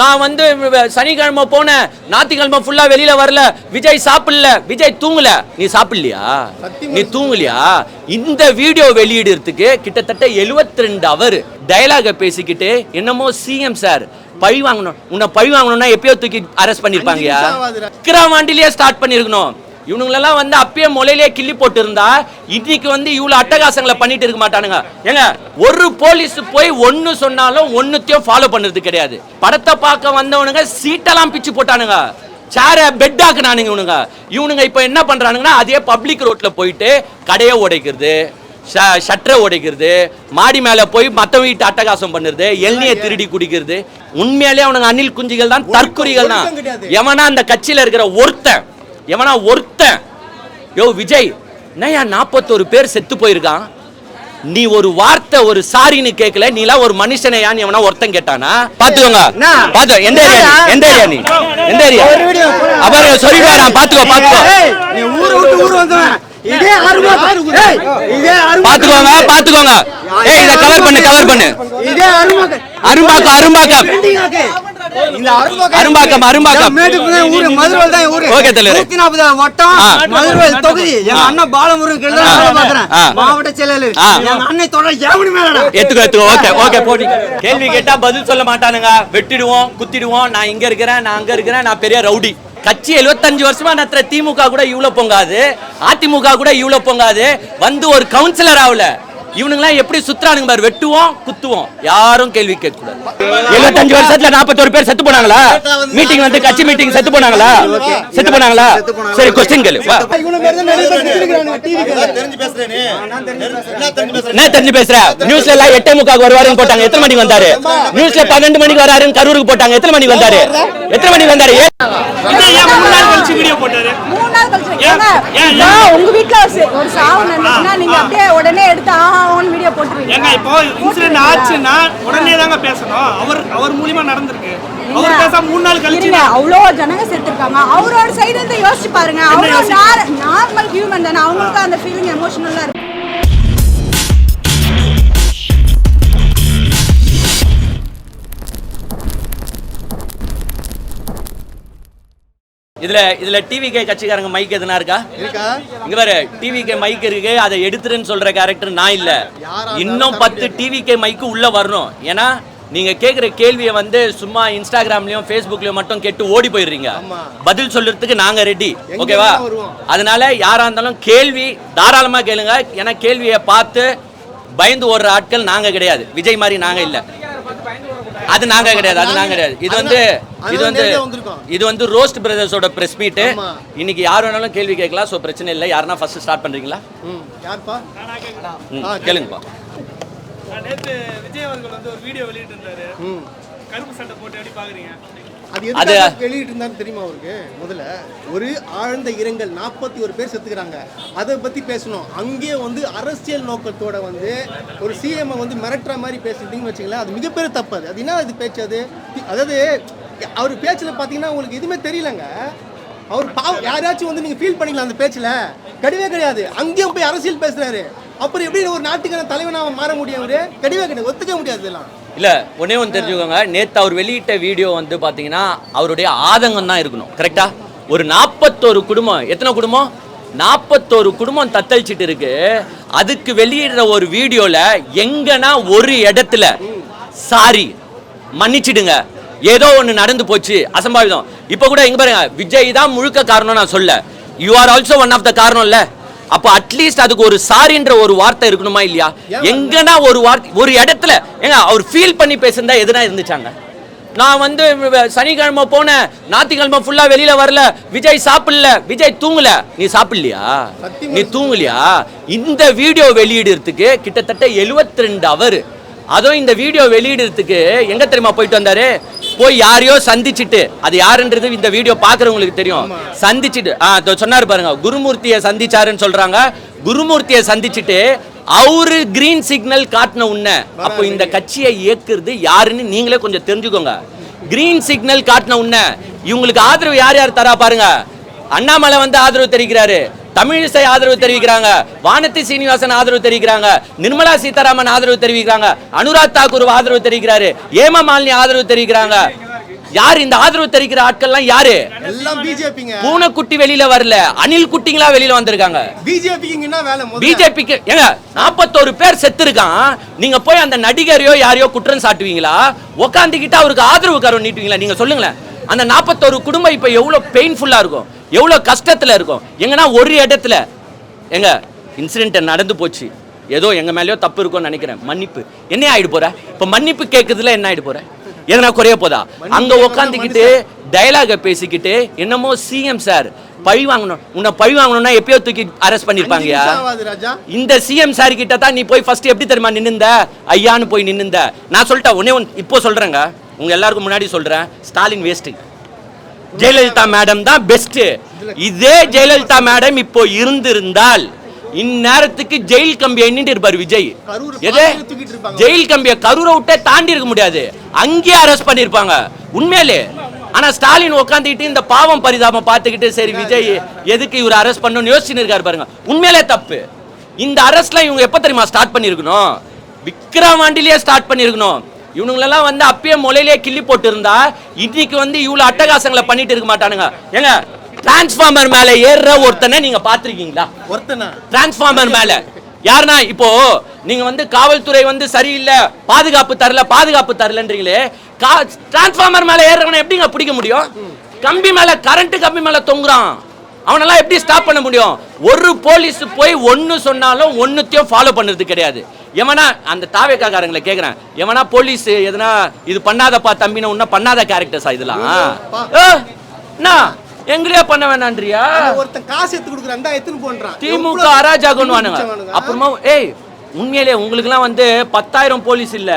நான் வந்து சனிக்கிழமை போனேன் ஞாயிற்றுக்கிழமை ஃபுல்லா வெளியில வரல. விஜய் சாப்பிடல. விஜய் தூங்கல. நீ சாப்பிடலையா? நீ தூங்கலையா? இந்த வீடியோ வெளியிடுறதுக்கு கிட்டத்தட்ட 72 ரெண்டு அவர் டயலாக பேசிக்கிட்டு என்னமோ சிஎம் சார் பழி வாங்கணும். உன்னை பழி வாங்கணும்னா எப்பயோ தூக்கி அரெஸ்ட் பண்ணிருப்பாங்கயா? விக்ரவாண்டிலேயே ஸ்டார்ட் பண்ணிருக்கணும். இவனுங்களெல்லாம் வந்து அப்பயே முளையிலே கிள்ளி போட்டு இருந்தா இன்னைக்கு வந்து இவ்வளவு அட்டகாசங்களை பண்ணிட்டு இருக்க மாட்டானுங்க. ஏங்க ஒரு போலீஸ் போய் ஒன்னு சொன்னாலும் ஒன்னுத்தையும் ஃபாலோ பண்ணுறது கிடையாது. படத்தை பார்க்க வந்தவனுங்க சீட்டெல்லாம் பிச்சு போட்டானுங்க. சேர பெட் ஆக்குனானுங்க இவனுங்க. இவனுங்க இப்போ என்ன பண்றானுங்கன்னா அதே பப்ளிக் ரோட்ல போயிட்டு கடையை உடைக்கிறது ஷட்டரை உடைக்கிறது மாடி மேல போய் மத்த வீட்டு அட்டகாசம் பண்ணுறது எண்ணெயை திருடி குடிக்கிறது. உண்மையாலே அவனுங்க அணில் குஞ்சுகள் தான் தற்குறிகள் தான். எவனா அந்த கட்சியில இருக்கிற ஒருத்தன் எவனா ஒருத்தன். யோ விஜய் என்னய்யா நாற்பத்தோரு பேர் செத்து போயிருக்கான்? நீ ஒரு வார்த்தை ஒரு சாரின்னு கேட்கல நீலாம் ஒரு மனுஷனையான்னு எவனா ஒருத்தன் கேட்டானா? பாத்துக்கோங்க. பாத்து எந்த ஏரியா நீ? எந்த ஏரியா நீ? எந்த ஏரியா? அப்புறம் சொல்லிடுவாராம் பாத்துக்கோ பாத்துக்கோ. நீ ஊரை விட்டு ஊர் வந்தவன். பாத்துக்கோங்க பாத்துக்கோங்க. ஏய் இத கவர் பண்ணு கவர் பண்ணு. இதே அருமா அரும்பாக்கம் அரும்பாக்கம். இந்த அருமா அரும்பாக்கம் அரும்பாக்கம் மேட்டுக்கு ஊரு மதுரை தான் ஊரு? ஓகே, தலைவரே. நூத்தி நாற்பது வட்டம் ஆ. மதுரை தொகுதி. எங்க அண்ணன் பாலமுருகன் ஆ. வேலை பாக்குறேன் ஆ. மாவட்ட செயலாளர். ஆ. எங்க அண்ணன் தொடர் ஜாமணி மேலடா. எத்துக்கோ எத்துக்கோ ஓகே ஓகே போடி கேள்வி கேட்டா பதில் சொல்ல மாட்டானுங்க. வெட்டிடுவோம் குத்திடுவோம். நான் இங்க இருக்கிறேன் நான் அங்க இருக்கிறேன். நான் பெரிய ரவுடி. கட்சி 75 வருஷமா நடத்துற திமுக கூட இவ்வளவு பொங்காது. அதிமுக கூட இவ்வளவு பொங்காது. வந்து ஒரு கவுன்சிலர் ஆகல இவனுங்களாம் எப்படி சுத்துறானுங்க பாரு. வெட்டுவோம் குத்துவோம். யாரும் கேள்வி கேட்க கூடாது 75 வருஷத்துல 41 பேர் செத்து போனாங்களா? மீட்டிங் வந்து கட்சி மீட்டிங் செத்து போனாங்களா? செத்து போனாங்களா? சரி கொஸ்டின் கேளு. என்ன தெரிஞ்சு பேசுறேன். நியூஸ்ல எல்லாம் எட்டே முக்காக்கு வருவாருன்னு போட்டாங்க. எத்தனை மணிக்கு வந்தாரு? நியூஸ்ல பன்னெண்டு மணிக்கு வராருன்னு கரூருக்கு போட்டாங்க. எத்தனை மணிக்கு வந்தாரு? எத்தனை மணிக்கு வந்தாரு? உங்க வீட்ல ஒரு சாவு நடந்துச்சுன்னா நீங்க அப்படியே உடனே எடுத்து ஆன் வீடியோ போட்டுருவீங்க. ஏங்க இப்போ இன்சிடென்ட் ஆச்சுன்னா உடனே தாங்க பேசணும். அவர் அவர் மூலியமா நடந்திருக்கு. அவர் பேச மூணு நாள் கழிச்சு அவ்வளோ ஜனங்க செத்துருக்காங்க அவரோட சைடு இருந்து யோசிச்சு பாருங்க. அவரோட நார்மல் ஹியூமன் தானே. அவங்களுக்கு அந்த ஃபீலிங் எமோஷனலா இருக்கு. இதுல இதுல டிவிகே கட்சிக்காரங்க மைக் எதுனா இருக்கா? இருக்கா? இங்க பாரு டிவிகே மைக் இருக்கு அதை எடுத்துருன்னு சொல்ற கேரக்டர் நான் இல்ல. இன்னும் பத்து டிவிகே மைக்கு உள்ள வரணும். ஏன்னா நீங்க கேக்குற கேள்வியை வந்து சும்மா இன்ஸ்டாகிராம்லயும் ஃபேஸ்புக்லயும் மட்டும் கேட்டு ஓடி போயிடுறீங்க. பதில் சொல்றதுக்கு நாங்க ரெடி ஓகேவா? அதனால யாரா இருந்தாலும் கேள்வி தாராளமா கேளுங்க. ஏன்னா கேள்வியை பார்த்து பயந்து ஓடுற ஆட்கள் நாங்க கிடையாது. விஜய் மாதிரி நாங்க இல்ல. அது நாங்க கிடையாது அது நாங்க கிடையாது. இது வந்து இது வந்து. இது வந்து ரோஸ்ட் பிரதர்ஸோட பிரஸ் மீட் இன்னைக்கு யார் வேணாலும் கேள்வி கேட்கலாம் ஸோ பிரச்சனை இல்லை. யாருன்னா ஃபர்ஸ்ட் ஸ்டார்ட் பண்றீங்களா? ம் யார்ப்பா? ம், கேளுங்கப்பா. நேத்து விஜய் அவர்கள் வந்து ஒரு வீடியோ வெளியிட்டு இருந்தாரு ம். கருப்பு சட்டை போட்டு எப்படி பாக்குறீங்க? அது வெளியிட்டு இருந்தான்னு தெரியுமா அவருக்கு? முதல்ல ஒரு ஆழ்ந்த இரங்கல் நாற்பத்தி ஒரு பேர் செத்துக்கிறாங்க. அதை பத்தி பேசணும். அங்கேயே வந்து அரசியல் நோக்கத்தோட வந்து ஒரு சிஎம் வந்து மிரட்டுற மாதிரி பேசுறீங்கன்னு வச்சுங்களேன் அது மிகப்பெரிய தப்பு அது. அது என்ன அது பேச்சு அது? அதாவது அவர் பேச்சில் பார்த்தீங்கன்னா உங்களுக்கு எதுவுமே தெரியலங்க. அவர் பாவம் யாராச்சும் வந்து நீங்க ஃபீல் பண்ணிக்கலாம் அந்த பேச்சில். கிடையவே கிடையாது. அங்கேயும் போய் அரசியல் பேசுறாரு. அப்புறம் எப்படி ஒரு நாட்டுக்கான தலைவனாக மாற முடியும் அவரு? கிடையவே கிடையாது. ஒத்துக்க முடியாது இதெல்லாம். இல்லை ஒன்னே ஒன்று தெரிஞ்சுக்கோங்க. நேற்று அவர் வெளியிட்ட வீடியோ வந்து பார்த்தீங்கன்னா அவருடைய ஆதங்கம் தான் இருக்கணும். கரெக்டாக ஒரு நாற்பத்தோரு குடும்பம். எத்தனை குடும்பம்? நாற்பத்தோரு குடும்பம் தத்தளிச்சிட்டு இருக்கு. அதுக்கு வெளியிடுற ஒரு வீடியோவில் எங்கன்னா ஒரு இடத்துல சாரி மன்னிச்சிடுங்க. ஏதோ ஒன்று நடந்து போச்சு அசம்பாவிதம். இப்போ கூட எங்கே பாருங்க விஜய் தான் முழுக்க காரணம் நான் சொல்ல. You are also one of the காரணம் இல்லை அப்போ அட்லீஸ்ட் அதுக்கு ஒரு சாரின்ற ஒரு வார்த்தை இருக்கணுமா இல்லையா? எங்கன்னா ஒரு வார்த்தை ஒரு இடத்துல ஏங்க அவர் ஃபீல் பண்ணி பேசுனதா எதுனா இருந்துச்சாங்க? நான் வந்து சனிக்கிழமை போனேன் ஞாயிற்றுக்கிழமை ஃபுல்லா வெளியில வரல விஜய் சாப்பிடல விஜய் தூங்கல. நீ சாப்பிடலையா? நீ தூங்கலையா? இந்த வீடியோ வெளியிடுறதுக்கு கிட்டத்தட்ட 72 ரெண்டு அவர் அதுவும் இந்த வீடியோ வெளியிடுறதுக்கு எங்க தெரியுமா போயிட்டு வந்தாரு? போய் யாரையோ சந்திச்சிட்டு. அது யாருன்றது இந்த வீடியோ பாக்குறவங்களுக்கு தெரியும். சந்திச்சிட்டு ஆ சொன்னாரு பாருங்க குருமூர்த்தியை சந்திச்சாருன்னு சொல்றாங்க. குருமூர்த்தியை சந்திச்சிட்டு அவரு கிரீன் சிக்னல் காட்டின உன்ன. அப்போ இந்த கட்சியை இயக்குறது யாருன்னு நீங்களே கொஞ்சம் தெரிஞ்சுக்கோங்க. கிரீன் சிக்னல் காட்டின உன்ன. இவங்களுக்கு ஆதரவு யார் யார் தரா பாருங்க. அண்ணாமலை வந்து ஆதரவு தெரிவிக்கிறாரு. தமிழிசை ஆதரவு தெரிவிக்கிறாங்க. வானதி சீனிவாசன் ஆதரவு தெரிவிக்கிறாங்க. நிர்மலா சீதாராமன் ஆதரவு தெரிவிக்கிறாங்க. அனுராக் தாக்கூர் ஆதரவு தெரிவிக்கிறாரு. ஏமா மாலினி ஆதரவு தெரிவிக்கிறாங்க. யாரு இந்த ஆதரவு தெரிவிக்கிற ஆட்கள்லாம் யாரு? எல்லாம் பிஜேபிங்க. பூனைக்குட்டி வெளியில வரல. அணில் குட்டிங்களா வெளியில வந்திருக்காங்க. பிஜேபிக்கு என்ன வேலை? பிஜேபிக்கு ஏங்க நாற்பத்தோரு பேர் செத்துருக்கான். நீங்க போய் அந்த நடிகரையோ யாரையோ குற்றம் சாட்டுவீங்களா? உக்காந்துக்கிட்டு அவருக்கு ஆதரவு கரம் நீட்டுவீங்களா? நீங்க சொல்லுங்களேன். அந்த நாற்பத்தோரு குடும்பம் இப்ப எவ்வளவு பெயின்ஃபுல்லா இருக்கும். எவ்வளவு கஷ்டத்துல இருக்கும்? எங்கன்னா ஒரு இடத்துல எங்க இன்சிடென்ட் நடந்து போச்சு. ஏதோ எங்க மேலயோ தப்பு இருக்கும்னு நினைக்கிறேன். மன்னிப்பு. என்ன ஆயிடு போற? இப்ப மன்னிப்பு கேக்குதுல என்ன ஆயிடு போற? எதனா குறைய போதா? அங்க உக்காந்துக்கிட்டு டயலாக பேசிக்கிட்டு என்னமோ சிஎம் சார் பழி வாங்கணும். உன்னை பழி வாங்கணும்னா எப்பயோ தூக்கி அரெஸ்ட் பண்ணிருப்பாங்கயா இந்த சிஎம் சார் கிட்ட தான் நீ போய் ஃபர்ஸ்ட் எப்படி தெரியுமா நின்னுந்த? ஐயான்னு போய் நின்னுந்த. நான் சொல்லிட்டேன் ஒன்னே ஒன்று இப்போ சொல்றேங்க. உங்க எல்லாருக்கும் முன்னாடி சொல்றேன். ஸ்டாலின் வேஸ்ட் ஜெயலலிதா மேடம் தான் பெஸ்ட் இதே ஜெயலலிதா மேடம் இப்போ இருந்திருந்தால் இந்நேரத்துக்கு ஜெயில் கம்பி எண்ணிட்டு இருப்பாரு விஜய். எது. ஜெயில் கம்பிய கரூரை விட்டே தாண்டி இருக்க முடியாது. அங்கேயே அரெஸ்ட் பண்ணிருப்பாங்க உண்மையிலே. ஆனா ஸ்டாலின் உட்காந்துக்கிட்டு இந்த பாவம் பரிதாபம் பார்த்துக்கிட்டு சரி விஜய் எதுக்கு இவர் அரெஸ்ட் பண்ணணும்னு யோசிச்சுன்னு இருக்காரு பாருங்க. உண்மையிலே தப்பு. இந்த அரெஸ்ட்லாம் இவங்க எப்ப தெரியுமா ஸ்டார்ட் பண்ணிருக்கணும் விக்ரவாண்டிலேயே ஸ்டார்ட் பண்ணிருக்கணும் இவனுங்களெல்லாம் வந்து அப்பயே முளையிலேயே கிள்ளி போட்டு இருந்தா இன்னைக்கு வந்து இவ்வளவு அட்டகாசங்களை பண்ணிட்டு இருக்க மாட்டானுங்க. ஏங்க டிரான்ஸ்ஃபார்மர் மேல ஏறுற ஒருத்தனை நீங்க பாத்திருக்கீங்களா ஒருத்தனா? டிரான்ஸ்ஃபார்மர் மேல. யாருன்னா இப்போ நீங்க வந்து காவல்துறை வந்து சரியில்லை பாதுகாப்பு தரல பாதுகாப்பு தரலன்றீங்களே டிரான்ஸ்ஃபார்மர் மேல ஏறுறவனை எப்படிங்க பிடிக்க முடியும்? கம்பி மேல கரண்ட் கம்பி மேல தொங்குறான். அவனெல்லாம் எப்படி ஸ்டாப் பண்ண முடியும்? ஒரு போலீஸ் போய் ஒன்னு சொன்னாலும் ஒன்னுத்தையும் ஃபாலோ பண்ணுறது கிடையாது. எவனா அந்த தாவேக்காரங்களை கேக்குறேன். எவனா போலீஸ் எதனா இது பண்ணாதப்பா தம்பின உன்ன பண்ணாத கேரக்டர்ஸா இதெல்லாம்? எங்களையே பண்ண வேணான்றியா? ஒருத்தன் காசு எடுத்து கொடுக்குறான் இந்தா எடுத்துன்னு போன்றான். திமுக எவ்வளவு அராஜகம்னு வானுங்க. பிடிச்சவனுங்க. அப்புறமா ஏய் உண்மையிலே உங்களுக்குலாம் வந்து பத்தாயிரம் போலீஸ் இல்ல.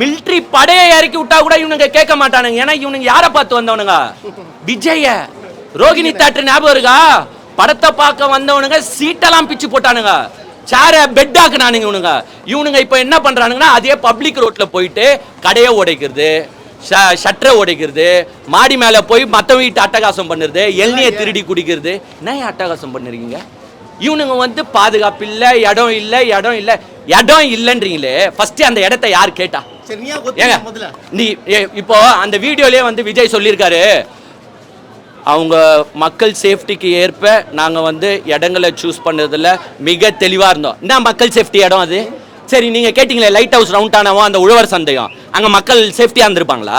மிலிட்ரி படையை இறக்கி விட்டா கூட இவனுங்க கேட்க மாட்டானுங்க. ஏன்னா இவனுங்க யாரை பார்த்து வந்தவனுங்க? விஜய. ரோகிணி தேட்டர் ஞாபகம் இருக்கா? படத்தை பார்க்க வந்தவனுங்க சீட்டெல்லாம் பிச்சு போட்டானுங்க. சேர பெட் ஆக்குனானுங்க இவனுங்க. இவனுங்க இப்போ என்ன பண்றானுங்கன்னா அதே பப்ளிக் ரோட்ல போயிட்டு கடையை உடைக்கிறது ஷட்டரை உடைக்கிறது மாடி மேல போய் மத்த வீட்டு அட்டகாசம் பண்ணுறது எண்ணெயை திருடி குடிக்கிறது. என்ன அட்டகாசம் பண்ணிருக்கீங்க? இவனுங்க வந்து பாதுகாப்பு இல்ல இடம் இல்ல இடம் இல்ல. இடம் இல்லைன்றீங்களே. ஃபர்ஸ்ட் அந்த இடத்த யார் கேட்டா? ஏங்க நீ இப்போ அந்த வீடியோலயே வந்து விஜய் சொல்லியிருக்காரு. அவங்க மக்கள் சேஃப்டிக்கு ஏற்ப நாங்கள் வந்து இடங்களை சூஸ் பண்ணுறதுல மிக தெளிவாக இருந்தோம். என்ன மக்கள் சேஃப்டி இடம் அது. சரி நீங்கள் கேட்டிங்களே லைட் ஹவுஸ் ரவுண்ட் ஆனவோ அந்த உழவர் சந்தையும் அங்கே மக்கள் சேஃப்டியாக இருந்திருப்பாங்களா?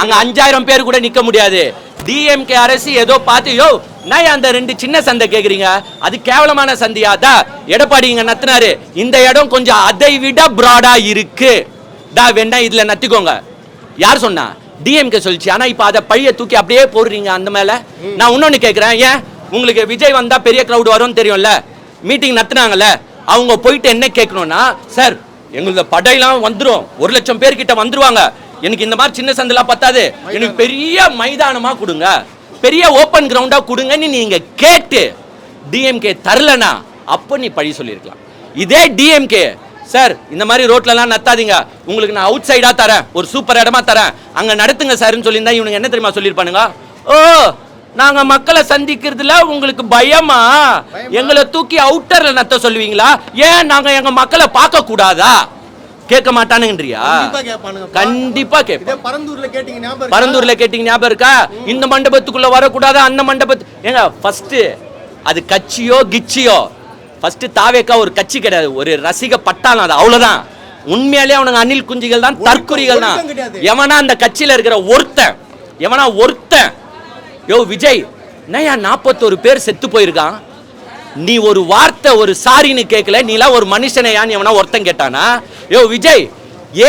அங்கே அஞ்சாயிரம் பேர் கூட நிற்க முடியாது. டிஎம்கே அரசு ஏதோ பார்த்து யோ நான் அந்த ரெண்டு சின்ன சந்தை கேட்குறீங்க அது கேவலமான சந்தையா? தான் எடப்பாடி இங்கே நத்துனாரு. இந்த இடம் கொஞ்சம் அதை விட ப்ராடாக இருக்கு. டா வேண்டாம் இதில் நத்திக்கோங்க. யார் சொன்னா? டிஎம்கே சொல்லிச்சு. ஆனா இப்ப அதை பழிய தூக்கி அப்படியே போடுறீங்க அந்த மேல. நான் இன்னொன்னு கேட்குறேன் ஏன்? உங்களுக்கு விஜய் வந்தா பெரிய கிரவுட் வரும்னு தெரியும்ல? மீட்டிங் நடத்துனாங்கல்ல? அவங்க போயிட்டு என்ன கேட்கணும்னா சார் எங்களோட படையெல்லாம் வந்துடும் ஒரு லட்சம் பேர்கிட்ட வந்துருவாங்க. எனக்கு இந்த மாதிரி சின்ன சந்தெல்லாம் பத்தாது. எனக்கு பெரிய மைதானமா கொடுங்க. பெரிய ஓப்பன் கிரவுண்டா கொடுங்கன்னு நீங்க கேட்டு டிஎம்கே தரலனா அப்போ நீ பழி சொல்லியிருக்கலாம். இதே டிஎம்கே சார் இந்த மாதிரி ரோட்லலாம் நத்தாதீங்க. உங்களுக்கு நான் அவுட் சைடா தரேன். ஒரு சூப்பர் இடமா தரேன். அங்க நடத்துங்க சார்னு சொல்லியிருந்தா இவனுங்க என்ன தெரியுமா சொல்லியிருப்பானுங்க? ஓ நாங்க மக்களை சந்திக்கிறதுல உங்களுக்கு பயமா? எங்களை தூக்கி அவுட்டர்ல நத்த சொல்லுவீங்களா? ஏன் நாங்க எங்க மக்களை பார்க்க கூடாதா? கேட்க மாட்டானுங்கன்றியா? கண்டிப்பா கேட்பேன்? பரந்தூர்ல கேட்டீங்க ஞாபகம் இருக்கா? இந்த மண்டபத்துக்குள்ள வரக்கூடாது? அந்த மண்டபத்து ஏங்க ஃபர்ஸ்ட் அது கட்சியோ கிச்சியோ ஃபர்ஸ்ட் தாவேக்கா ஒரு கட்சி கிடையாது. ஒரு ரசிக பட்டாளம் அது. அவ்வளவுதான். உண்மையாலே அவனுங்க அணில் குஞ்சுகள் தான் தற்குறிகள் தான். எவனா அந்த கட்சியில இருக்கிற ஒருத்தன் எவனா ஒருத்தன். யோ விஜய் என்னய்யா நாற்பத்தோரு பேர் செத்து போயிருக்கான்? நீ ஒரு வார்த்தை ஒரு சாரின்னு கேட்கல நீலாம் ஒரு மனுஷனையான்னு எவனா ஒருத்தன் கேட்டானா? யோ விஜய்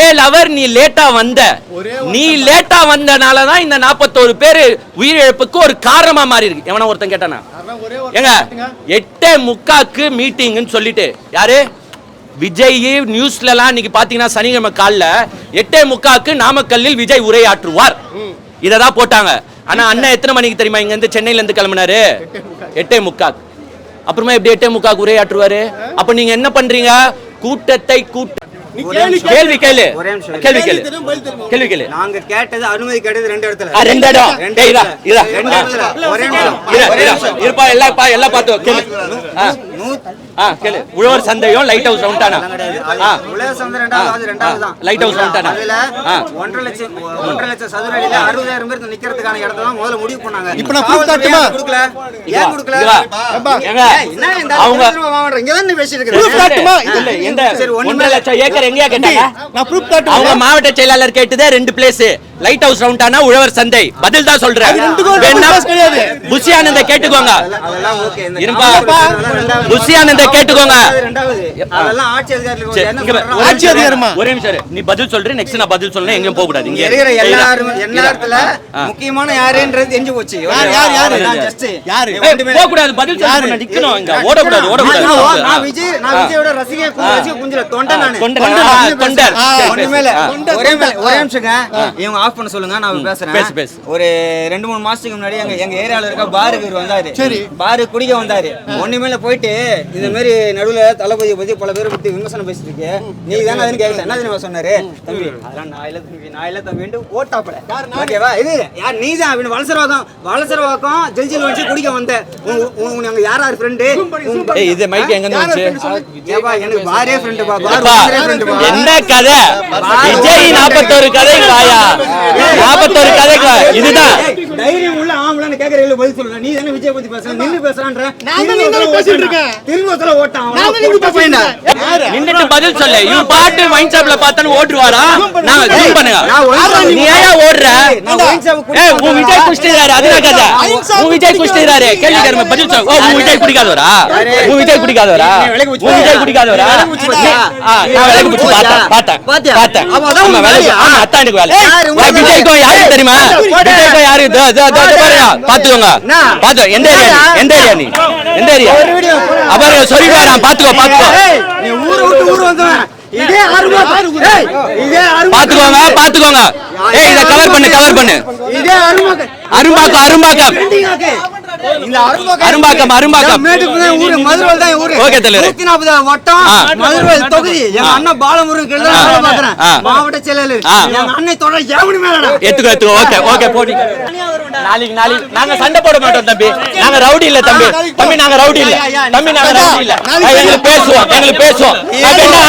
ஏழு அவர் நீ லேட்டா வந்த. நீ லேட்டா வந்தனால தான் இந்த நாற்பத்தோரு பேர் உயிரிழப்புக்கு ஒரு காரணமா மாறி இருக்கு எவனா ஒருத்தன் கேட்டானா? ஏங்க. எட்டே முக்காக்கு மீட்டிங்னு சொல்லிட்டு. யாரு? விஜய் நியூஸ்லலாம் இன்னைக்கு பாத்தீங்கன்னா சனிக்கிழமை காலைல எட்டே முக்காக்கு நாமக்கல்லில் விஜய் உரையாற்றுவார். இதை தான் போட்டாங்க. ஆனா அண்ணன் எத்தனை மணிக்கு தெரியுமா இங்க இருந்து சென்னையில இருந்து கிளம்பினாரு எட்டே முக்காக்கு. அப்புறமா எப்படி எட்டே முக்காக்கு உரையாற்றுவாரு? அப்ப நீங்க என்ன பண்றீங்க? கூட்டத்தை கூட்ட கேள்வி கேளு. கேள்வி கேளு. கேள்வி கேளு. நாங்க கேட்டது அனுமதி கேட்டது ரெண்டு இடத்துல. ரெண்டு இடம். ரெண்டு. இருப்பா எல்லாம் எல்லாம் பார்த்து ஆ. ஆ கேளு. உழவர் சந்தையும் லைட் ஹவுஸ் ரவுண்டானா ஆ. உலக சந்தை ரெண்டாவது ரெண்டாவது தான். லைட் ஹவுஸ் ரவுண்டானா அதுல ஆ. ஒன்றரை லட்சம் ஒன்றரை லட்சம் சதுர அடியில அறுபதாயிரம் பேர் நிக்கிறதுக்கான இடத்த தான் முதல்ல முடிவு பண்ணாங்க. இப்ப நான் proof காட்டுமா? ஏன் கொடுக்கல? ஏன். ஏங்க, என்ன இந்த அவங்க அவங்க இங்க தான் பேசிட்டு Proof இருக்கேன் காட்டுமா? இல்ல, எந்த சரி, ஒண்ணுமே ஒன்றரை லட்சம் ஏக்கர் எங்கயா கேட்டாங்க? நான் ப்ரூஃப் காட்டுமா அவங்க மாவட்ட செயலாளர் கேட்டதே ரெண்டு பிளேஸ் லைட் ஹவுஸ் ரவுண்டானா உழவர் சந்தை பதில் தான் சொல்றேன் அது ரெண்டுக்கும் வேணா difference கிடையாது. புஷி ஆனந்த கேட்டுக்கோங்க அதெல்லாம் ஓகே இந்த இருப்பா. அதெல்லாம் ரெண்டாவது. புஷி ஆனந்த கேட்டுக்கோங்க? ஒரே ஆட்சி நிமிஷம் இரு. அதிகாரமா? ஒரே நிமிஷம் இரு. நீ பதில் சொல்ற நெக்ஸ்ட் நான் பதில் சொல்றேன் எங்கேயும் போக கூடாது இங்க இருக்கிற. எல்லாரும். எல்லாத்துல. முக்கியமான யாருன்றது தெரிஞ்சு போச்சு யார், யார், யாரு? ஜஸ்ட் யாரு? போக கூடாது பதில்? சொல்ல நிக்கணும் இங்க ஓடக்கூடாது ஓடக்கூடாது நான் நான் விஜய் நான் விஜயோட ரசிகை ரசிகை குஞ்சில தொண்டை நானு தொண்டர். தொண்டை. ஆ. ஒரே ஒரே நிமிஷங்க இவங்க ஆஃப் பண்ண சொல்லுங்க நான் பேசுறேன். பேசு, பேசு. ஒரு ரெண்டு மூணு மாசத்துக்கு முன்னாடி எங்க எங்க ஏரியால இருக்க பாருக்கு இவர் வந்தாரு. சரி. பாரு குடிக்க வந்தாரு. ஒண்ணுமேல போயிட்டு இந்த மாதிரி நடுவுல தளபதியை பத்தி பல பேரை பத்தி விமர்சனம் பேசிட்டு இருக்கு. நீ தானே அதுன்னு கேட்கல என்ன தெரியுமா சொன்னாரு? தம்பி அதெல்லாம் நான் இல்ல தம்பி நான் இல்ல தம்பின்ட்டு ஓட்டாப்பட ஓகேவா? இது யார் நீ தான் அப்படின்னு வளசரவாக்கம் வளசரவாக்கம் ஜெல்ஜில் வச்சு குடிக்க வந்த. உங்க அங்க யார் யார் ஃப்ரெண்டு ஏய் இது மைக் எங்க இருந்து வந்துச்சு எனக்கு பாரே ஃப்ரெண்டு பா பார். என்ன கதை? விஜய் நாற்பத்தோரு கதை வாயா நாற்பத்தோரு கதை இதுதான். கேக்குறீங்களா பதில் சொல்லல நீ தானே விஜய் பத்தி பேசுற நின்னு பேசுறான்ற நான் தான் நின்னு பேசிட்டு இருக்கேன். திரும்ப ஓட்டான் நான் நின்னு. யாரு? நின்னுட்டு பதில் சொல்லு இவன் பாட்டு வைன் ஷாப்ல பார்த்தானு ஓட்டுவாரா நான் ஜூம் பண்ணுங்க நீ ஏன் ஓடுற ஏய் உன் விஜய் குடிச்சிட்டாரு அதுதான் கதை உன் விஜய் குடிச்சிட்டாரு கேள்வி கேட்க பதில் சொல்லு ஓ உன் விஜய் குடிக்காதவரா உன் விஜய் குடிக்காதவரா உன் விஜய் குடிக்காதவரா நான் விலைக்கு பிடிச்சு பார்த்தேன் பார்த்தேன்? பார்த்தேன் ஆமா, வேலையா? ஆமா, அதான் எனக்கு வேலை ஏய், விஜய்க்கும் யாருக்கு தெரியுமா விஜய்க்கும் யாரு இதோ, இதோ, இதோ, இதோ பாருங்க பாத்துக்கோங்க? பாத்து எந்த ஏரியா எந்த ஏரியா நீ? எந்த ஏரியா. அப்புறம் சொல்லிடுவாரா பாத்துக்கோ பாத்துக்கோ. நீ ஊரை விட்டு ஊர் வந்தவன். இதே அருமா ஏய், இதே அருமா பாத்துக்கோங்க பாத்துக்கோங்க. ஏய் இத கவர் பண்ணு கவர் பண்ணு. இதே அருமா அரும்பாக்கம் அரும்பாக்கம். இந்த அரும்பாக்கம் அரும்பாக்கம் அரும்பாக்கம். மேட்டுக்கு ஊரு மதுரை தான் ஊரு. ஓகே, தலைவரே. நூத்தி நாற்பது வட்டம் ஆ. மதுரை தொகுதி. எங்க அண்ணன் பாலமுருகன் பாக்குறேன். மாவட்ட செயலாளர். எங்க அண்ணன் தொடர் எவனு மேலடா. எத்துக்கோ எத்துக்கோ ஓகே ஓகே போடி நாளைக்கு நாளைக்கு. நாங்க சண்டை போட மாட்டோம் தம்பி. நாங்க ரவுடி இல்ல தம்பி. தம்பி நாங்க ரவுடி இல்ல. தம்பி நாங்க ரவுடி இல்ல. எங்களுக்கு பேசுவோம் எங்களுக்கு பேசுவோம். அப்படின்னா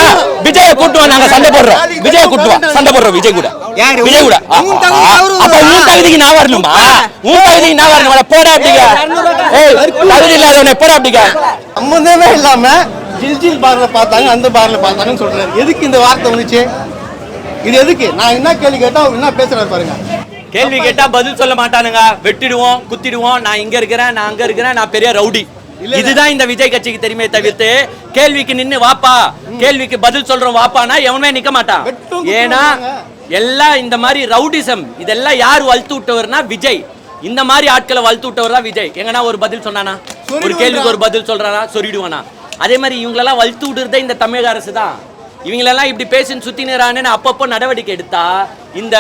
விஜய கூட்டுவோம் நாங்க சண்டை போடுறோம். விஜய கூட்டுவோம் சண்டை போடுறோம் விஜய் கூட. யாரு? விஜய் கூட. அப்ப? உன் தகுதிக்கு நான் வரணுமா? உன் தகுதிக்கு நான் வரணும்? போடா அப்படிங்க தகுதி இல்லாதவனே போடா அப்படிங்க சம்மந்தமே இல்லாம ஜில்ஜில் பார்ல பார்த்தாங்க அந்த பார்ல பார்த்தாங்கன்னு சொல்றாரு. எதுக்கு இந்த வார்த்தை வந்துச்சு? இது எதுக்கு? நான் என்ன கேள்வி கேட்டா அவர் என்ன பேசுறாரு பாருங்க. கேள்வி கேட்டா பதில் சொல்ல மாட்டானுங்க. வெட்டிடுவோம் குத்திடுவோம். நான் இங்க இருக்கிறேன் நான் அங்க இருக்கிறேன். நான் பெரிய ரவுடி. இதுதான் இந்த விஜய் கட்சிக்கு தெரியுமே தவிர்த்து கேள்விக்கு நின்னு வாப்பா. கேள்விக்கு பதில் சொல்றோம் வாப்பானா எவனுமே நிக்க மாட்டான். ஏன்னா. எல்லாம் இந்த மாதிரி ரவுடிசம் இதெல்லாம் யார் வளர்த்து விட்டவர்னா விஜய். இந்த மாதிரி ஆட்களை வளர்த்து விட்டவர் தான் விஜய். எங்கன்னா ஒரு பதில் சொன்னானா? ஒரு. கேள்விக்கு ஒரு பதில் சொல்றானா சொல்லிடுவானா? அதே மாதிரி இவங்களெல்லாம் வளர்த்து விடுறதே இந்த தமிழக அரசு தான். இவங்களெல்லாம் இப்படி பேசின்னு சுத்தினுறான்னு அப்பப்போ நடவடிக்கை எடுத்தா இந்த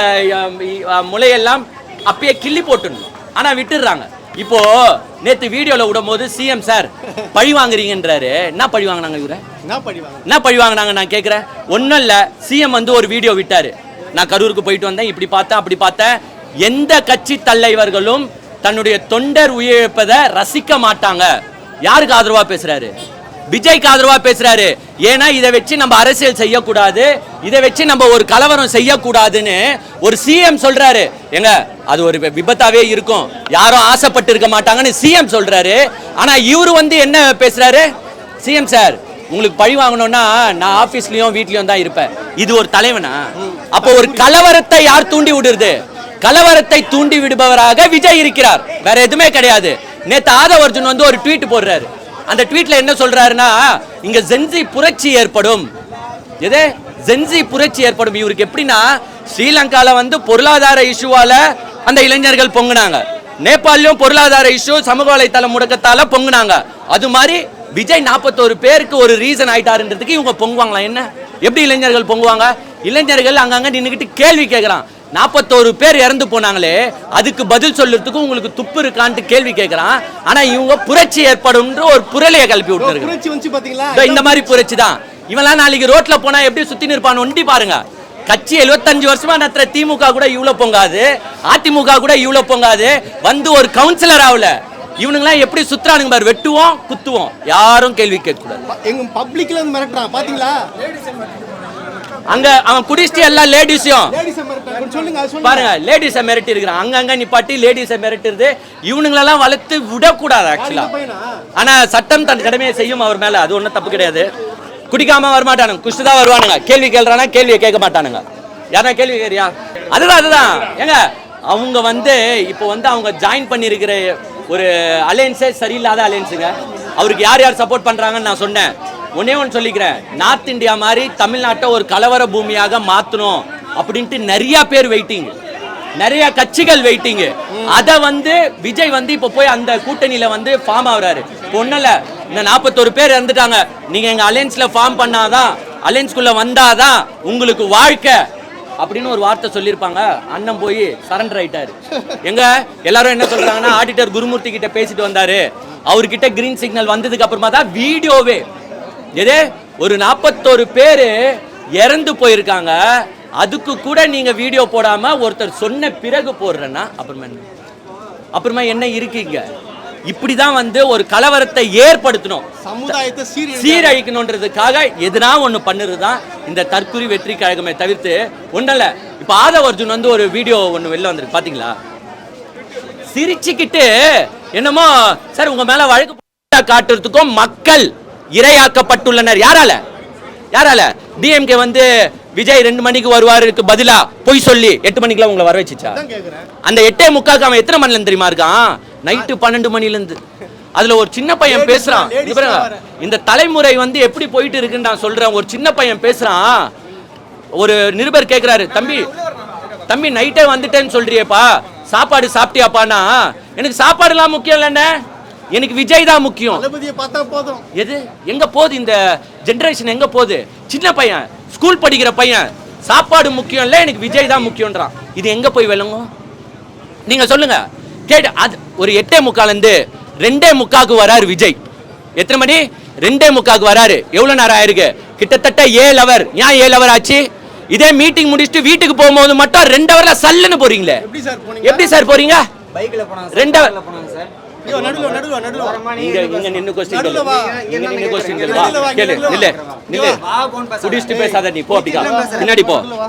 முளையெல்லாம் அப்பயே கிள்ளி போட்டுடணும். ஆனா விட்டுடுறாங்க. இப்போ நேத்து வீடியோல விடும் போது சிஎம் சார் பழி வாங்குறீங்கன்றாரு. என்ன பழி வாங்கினாங்க இவரை? என்ன பழி வாங்கினாங்க? நான் கேட்குறேன் ஒன்றும் இல்லை சிஎம் வந்து ஒரு வீடியோ விட்டாரு. நான் கரூருக்கு போயிட்டு வந்தேன் இப்படி பார்த்தேன் அப்படி பார்த்தேன். எந்த கட்சி தலைவர்களும் தன்னுடைய தொண்டர் உயிரிழப்பதை ரசிக்க மாட்டாங்க. யாருக்கு ஆதரவா பேசுறாரு? விஜய்க்கு ஆதரவா பேசுறாரு. ஏன்னா இதை வச்சு நம்ம அரசியல் செய்யக்கூடாது. இதை வச்சு நம்ம ஒரு கலவரம் செய்யக்கூடாதுன்னு ஒரு சிஎம் சொல்றாரு. எங்க அது ஒரு விபத்தாவே இருக்கும். யாரும் ஆசைப்பட்டு இருக்க மாட்டாங்கன்னு சிஎம் சொல்றாரு. ஆனா இவரு வந்து என்ன பேசுறாரு? சிஎம் சார் உங்களுக்கு பழி வாங்கணும்னா நான் ஆபீஸ்லயும் வீட்லயும் தான் இருப்பேன். இது ஒரு தலைவனா? அப்போ ஒரு கலவரத்தை யார் தூண்டி விடுறது? கலவரத்தை தூண்டி விடுபவராக விஜய் இருக்கிறார். வேற எதுவுமே கிடையாது. நேத்து ஆதவ அர்ஜுன் வந்து ஒரு ட்வீட் போடுறாரு. அந்த ட்வீட்ல என்ன சொல்றாருன்னா இங்க ஜென்சி புரட்சி ஏற்படும். எது? ஜென்சி புரட்சி ஏற்படும். இவருக்கு எப்படின்னா ஸ்ரீலங்கால வந்து பொருளாதார இஷ்யூவால அந்த இளைஞர்கள் பொங்குனாங்க. நேபாளிலும் பொருளாதார இஷ்யூ சமூக வலைத்தள முடக்கத்தால பொங்குனாங்க. அது மாதிரி விஜய் நாற்பத்தோரு பேருக்கு ஒரு ரீசன் ஆயிட்டாருன்றதுக்கு இவங்க பொங்குவாங்களா என்ன? எப்படி இளைஞர்கள் பொங்குவாங்க? இளைஞர்கள் அங்கங்க நின்றுக்கிட்டு கேள்வி கேட்கறான் நாற்பத்தோரு பேர் இறந்து போனாங்களே அதுக்கு பதில் சொல்றதுக்கு உங்களுக்கு துப்பு இருக்கான்ட்டு கேள்வி கேட்கறான் ஆனா இவங்க புரட்சி ஏற்படும்ன்ற ஒரு புரளியை கிளப்பி விட்டுருக்கு புரட்சி வந்து பாத்தீங்களா? இதோ இந்த மாதிரி புரட்சி தான். இவன்லாம் நாளைக்கு ரோட்ல போனா எப்படி சுத்தி நிற்பான் ஒண்டி பாருங்க. கட்சி 75 வருஷமா நடத்துற திமுக கூட இவ்வளவு பொங்காது. அதிமுக கூட இவ்வளவு பொங்காது. வந்து ஒரு கவுன்சிலர் ஆகல. இவனுங்களாம் எப்படி சுத்துறானுங்க பாரு. வெட்டுவோம் குத்துவோம். யாரும் கேள்வி கேட்கக்கூடாது. எங்க பப்ளிக்ல இருந்து மிரட்டுறான். பாத்தீங்களா? அங்க அவன் குடிச்சிட்டு எல்லா லேடிஸையும் பாருங்க லேடிஸை மிரட்டி இருக்கிறான் அங்கங்க நிப்பாட்டி லேடிஸை மிரட்டுறது. இவனுங்களெல்லாம் வளர்த்து விடக்கூடாது ஆக்சுவலா ஆனா சட்டம் தன் கடமையை செய்யும் அவர் மேல. அது ஒண்ணும் தப்பு கிடையாது. குடிக்காம வரமாட்டானுங்க. குஷ்டு தான் வருவானுங்க. கேள்வி கேள்றானா கேள்வியை கேட்க மாட்டானுங்க. யாரா கேள்வி கேறியா அதுதான் அதுதான். ஏங்க அவங்க வந்து இப்போ வந்து அவங்க ஜாயின் பண்ணியிருக்கிற ஒரு அலையன்ஸே சரியில்லாத அலையன்ஸுங்க அவருக்கு யார் யார் சப்போர்ட் பண்றாங்கன்னு நான் சொன்னேன். ஒன்னே ஒன்று சொல்லிக்கிறேன். நார்த் இந்தியா மாதிரி தமிழ்நாட்டை ஒரு கலவர பூமியாக மாற்றணும் அப்படின்ட்டு நிறைய பேர் வெயிட்டிங் நிறைய கட்சிகள் வெயிட்டிங் அத வந்து விஜய் வந்து இப்போ போய் அந்த கூட்டணியில வந்து ஃபார்ம் ஆகுறாரு. ஒன்றும் இந்த நாற்பத்தொரு பேர் இறந்துட்டாங்க. நீங்க எங்க அலையன்ஸ்ல ஃபார்ம் பண்ணாதான் அலையன்ஸ்குள்ள வந்தாதான் உங்களுக்கு வாழ்க்கை அப்படின்னு ஒரு வார்த்தை சொல்லியிருப்பாங்க. அண்ணன் போய் சரண்டர் ஆயிட்டாரு. எங்க? எல்லாரும் என்ன சொல்றாங்கன்னா ஆடிட்டர் குருமூர்த்தி கிட்ட பேசிட்டு வந்தாரு. அவர்கிட்ட கிரீன் சிக்னல் வந்ததுக்கு அப்புறமா தான் வீடியோவே எது? ஒரு நாற்பத்தோரு பேரு இறந்து போயிருக்காங்க. அதுக்கு கூட நீங்க வீடியோ போடாம ஒருத்தர் சொன்ன பிறகு போடுறேன்னா அப்புறமா என்ன? அப்புறமா என்ன இருக்கீங்க இப்படிதான் வந்து ஒரு கலவரத்தை ஏற்படுத்தணும். சமுதாயத்தை சீர் சீரழிக்கணுன்றதுக்காக எதுனா ஒண்ணு பண்ணுறது தான் இந்த தற்குறி வெற்றி கழகமே தவிர்த்து ஒன்றல்ல இப்போ ஆதவ அர்ஜுன் வந்து ஒரு வீடியோ ஒன்று வெளில வந்திருக்கு பாத்தீங்களா? சிரிச்சுக்கிட்டு என்னமோ சார் உங்க மேல வழக்கு காட்டுறதுக்கும் மக்கள் இரையாக்கப்பட்டுள்ளனர். யாரால? யாரால? டிஎம்கே வந்து விஜய் ரெண்டு மணிக்கு வருவாருக்கு பதிலா பொய் சொல்லி எட்டு மணிக்கெல்லாம் உங்களை வர வச்சுச்சா? அந்த எட்டே முக்காக்கு அவன் எத்தனை மணில தெரியுமா இருக்கான்? நைட்டு பன்னெண்டு மணில இருந்து அதுல ஒரு சின்ன பையன் பேசுறான். இந்த தலைமுறை வந்து எப்படி போயிட்டு இருக்குன்னு நான் சொல்றேன். ஒரு சின்ன பையன் பேசுறான். ஒரு நிருபர் கேக்குறாரு தம்பி தம்பி நைட்டே வந்துட்டேன்னு சொல்றியேப்பா. சாப்பாடு சாப்பிட்டியாப்பானா எனக்கு சாப்பாடுலாம் முக்கியம் இல்லைண்ணே. எனக்கு விஜய் தான் முக்கியம். பார்த்தா போதும். எது? எங்க போகுது இந்த ஜெனரேஷன் எங்க போகுது? சின்ன பையன் ஸ்கூல் படிக்கிற பையன் சாப்பாடு முக்கியம் இல்ல எனக்கு விஜய் தான் முக்கியம்ன்றான். இது எங்க போய் விளங்கும்? நீங்க சொல்லுங்க. கேட்டு அது ஒரு எட்டே முக்கால இருந்து ரெண்டே முக்காக்கு வராரு விஜய். எத்தனை மணி? ரெண்டே முக்காக்கு வராரு. எவ்வளவு நேரம் ஆயிருக்கு? கிட்டத்தட்ட ஏழு அவர் ஏன் ஏழு அவர் ஆச்சு? இதே மீட்டிங் முடிச்சுட்டு வீட்டுக்கு போகும்போது மட்டும் ரெண்டு ஹவர்ல சல்லுன்னு போறீங்களே. எப்படி சார் போனீங்க? எப்படி சார் போறீங்க? ரெண்டு ரெண்டு போனாங்க சார். ஐயோ நடுவுல நடுவுல நடுவுல. ஓரமா நீ இங்க இருந்து இங்க நின்னு கொஸ்டின் கேளு. நடுவுல வா. இங்க நின்னு கொஸ்டின் கேளு. நடுவுல வா வா, கேளு நடுவுல நில்லு. வா. நில்லு. வா. போன் பேச குடிச்சிட்டு பேசாத நீ போ அப்படிக்கா. பின்னாடி போ. நடுவுல வா.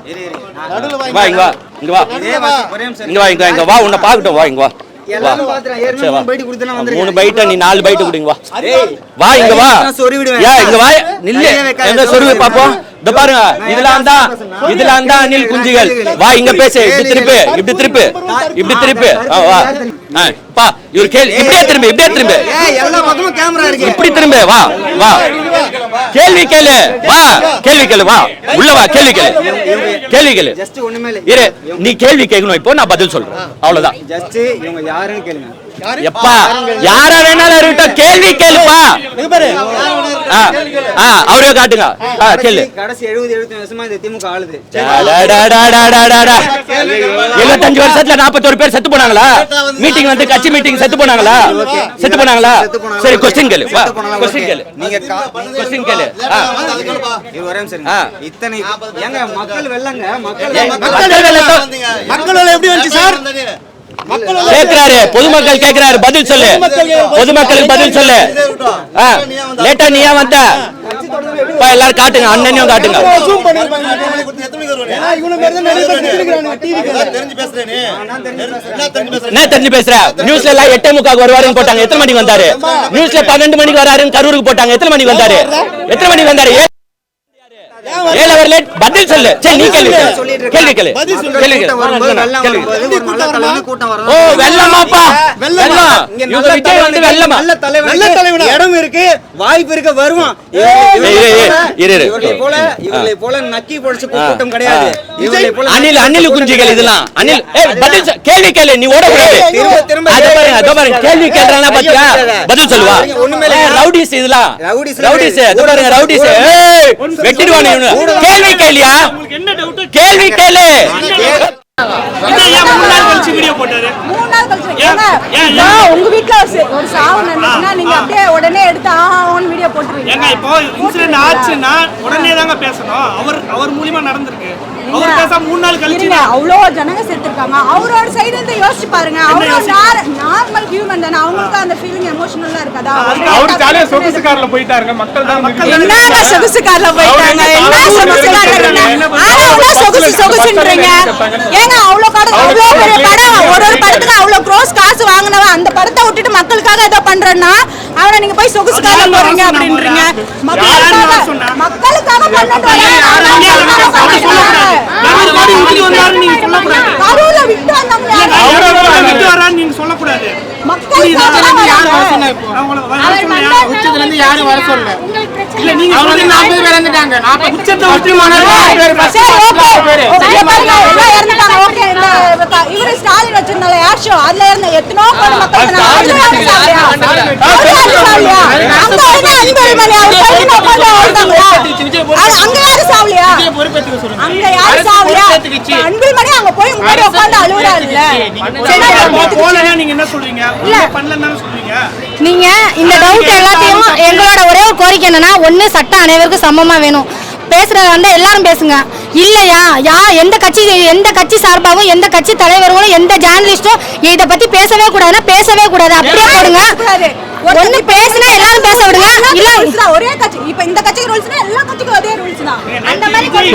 இங்க வா இங்க வா இதே வாசி ஒரே நிமிஷம் இங்க வா இங்க வா, இங்க வா. உன்னை பார்க்கட்டும் வா இங்க வா. மூணு பைட்டை நீ நாலு பைட்டு கொடுங்க வா. ஏய் வா இங்க வா. நான் சொருவி விடுவேன். ஏன் இங்க வா. நில்லு. எங்க சொருவி பாப்போம். இந்த பாருங்க. இதெல்லாம் தான்? இதெல்லாம் தான் அணில் குஞ்சுகள். வா இங்க பேசு. இப்படி திருப்பு இப்படி திருப்பு. இப்படி திருப்பு. ஆ, வா ஆ, பா இவர் கேள்வி இப்படியே திரும்பு இப்படியே திரும்பு. ஏய் எல்லா பக்கமும் கேமரா இருக்கு. இப்படி திரும்ப வா வா. கேள்வி கேளு வா கேள்வி கேளு வா. உள்ள வா கேள்வி கேளு. கேள்வி கேளு. ஜஸ்ட் ஒண்ணுமே இல்ல. இரு நீ கேள்வி கேட்கணும் இப்போ நான் பதில் சொல்றேன். அவ்வளவுதான். ஜஸ்ட் இவங்க யாருன்னு கேளுங்க. எப்பா யாரா வேணாலும் இருக்கட்டும் கேள்வி கேளுப்பா. அவரே காட்டுங்க. கேளு. கடைசி எழுபது எழுபத்தி வருஷமா இந்த திமுக ஆளுது. எழுபத்தஞ்சு வருஷத்துல நாற்பத்தோரு பேர் செத்து போனாங்களா? மீட்டிங் வந்து கட்சி மீட்டிங் செத்து போனாங்களா? செத்து போனாங்களா? செத்து போனாங்களா? சரி கொஸ்டின் கேளு? கொஸ்டின். கேளு. நீங்க கொஸ்டின் கேளு. இத்தனை மக்கள் வெள்ளங்க. மக்கள் மக்கள் எப்படி வந்துச்சு சார்? கேக்குறாரு பொதுமக்கள் கேக்குறாரு பதில் சொல்லு பொதுமக்களுக்கு பதில் சொல்லு லேட்டா நீ ஏன் வந்த இப்ப எல்லாரும் காட்டுங்க அண்ணனையும் காட்டுங்க என்ன தெரிஞ்சு பேசுற நியூஸ்ல எல்லாம் எட்டே முக்காக்கு வருவாருன்னு போட்டாங்க எத்தனை மணிக்கு வந்தாரு நியூஸ்ல பன்னெண்டு மணிக்கு வராருன்னு கரூருக்கு போட்டாங்க எத்தனை மணிக்கு வந்தாரு எத்தனை மணிக்கு வந்தாரு ஏழு அவர் லேட் பதில் சொல்லு. சரி நீ கேள்வி கேளு. கேள்வி கேளு பதில் சொல்லு. கேள்வி கேளு. கூட்டம் வரும்போது வெள்ளம் கேள்வி வரும்போது கேளு. ஒரு நல்ல தலைவன் கூட்டம் வரும் ஓ வெள்ளமாப்பா வெள்ளம் இங்க இவங்க நல்ல விஜய் வந்து தலைவனுக்கு வெள்ளமா நல்ல தலைவனுக்கு நல்ல தலைவனா? இடம் இருக்கு வாய்ப்பு இருக்கு வருவான். இவர்களை போல இவர்களை போல நக்கி பொழிச்சு கூட்டம் கிடையாது. இவர்களை போல அணில் அணில் குஞ்சுகள் இதெல்லாம். பதில். கேள்வி கேளு. நீ திரும்ப திரும்ப அது பாருங்க அதோ பாருங்க. கேள்வி கேட்கறானா பாத்தியா? பதில் சொல்லுவா. ரவுடிஸ் இதெல்லாம். ரவுடிஸ் இல்ல. அதோ பாருங்க ரவுடிஸ். ஏய் வெட்டிடுவானே இவனு கேள்வி டவுட் கேள்வி கேளு மூணு நாள் கழிச்சு வீடியோ போட்டாரு மூணு நாள் கழிச்சு ஏங்க, ஏன், இப்போ ஏன்? உங்க வீட்ல ஒரு சாவு நடந்துச்சுன்னா நீங்க அப்படியே உடனே எடுத்து ஆன் வீடியோ போட்டுருவீங்க ஏங்க இப்போ இன்சிடென்ட் ஆச்சுன்னா உடனே தாங்க பேசணும் அவர் அவர் மூலியமா நடந்திருக்கு அவர் பேச மூணு நாள் கழிச்சு இருங்க அவ்வளோ ஜனங்க செத்துருக்காங்க அவரோட சைடு இருந்து யோசிச்சு பாருங்க அவரும் நார்மல் ஹியூமன் தானே அவங்களுக்கு அந்த ஃபீலிங் எமோஷனலா இருக்காதா அவரு ஜாலியா சொகுசு கார்ல போயிட்டாருங்க மக்கள் தான் வந்து என்னங்க சொகுசு கார்ல போயிட்டாங்க என்ன சொகுசு கார்ல ஆனா அவ்வளோ சொகுசு சொகுசுன்றீங்க ஏங்க அவ்வளோ படம் அவ்வளோ பெரிய படம் ஒரு ஒரு படத்துக்கு அவ்வளோ க்ரோஸ் காசு வாங்கினவன் அந்த படத்தை விட்டுட்டு மக்களுக்காக ஏதோ பண்றேன்னா அவனை நீங்க போய் சொகுசு கார்ல போறீங்க அப்படின்றீங்க மக்களுக்காக விட்டு வந்தவங்க சொல்லக்கூடாது வர இருந்து யாரும் வர சொல்லல இவரு ஸ்டாலின் வச்சிருந்தால ஏர் ஷோ? அதுல இருந்த எத்தனோ கோடி மக்கள்? அங்க அழுதாங்களா? அங்க- யாரும் சாவலையா? அங்க யாரும் சாவலையா? அன்புமணி அங்க போய் கூட உட்கார்ந்து சொல்றீங்க? நீங்க இந்த டவுட் எல்லாத்தையும் எங்களோட ஒரே ஒரு கோரிக்கை என்னன்னா ஒண்ணு சட்டம் அனைவருக்கும் சமமா வேணும். பேசுறதா இருந்தா எல்லாரும் பேசுங்க. இல்லையா? யா எந்த கட்சி எந்த கட்சி சார்பாகவும் எந்த கட்சி தலைவர்களும் எந்த ஜேர்னலிஸ்டும் இதை பத்தி பேசவே கூடாதுன்னா பேசவே கூடாது. அப்படியே போடுங்க. ஒண்ணு பேசுனா எல்லாரும் பேச விடுங்க. இல்ல. ஒரே கட்சி. இப்ப இந்த கட்சிக்கு ரூல்ஸ்னா எல்லா கட்சிக்கும் அதே ரூல்ஸ் தான். அந்த மாதிரி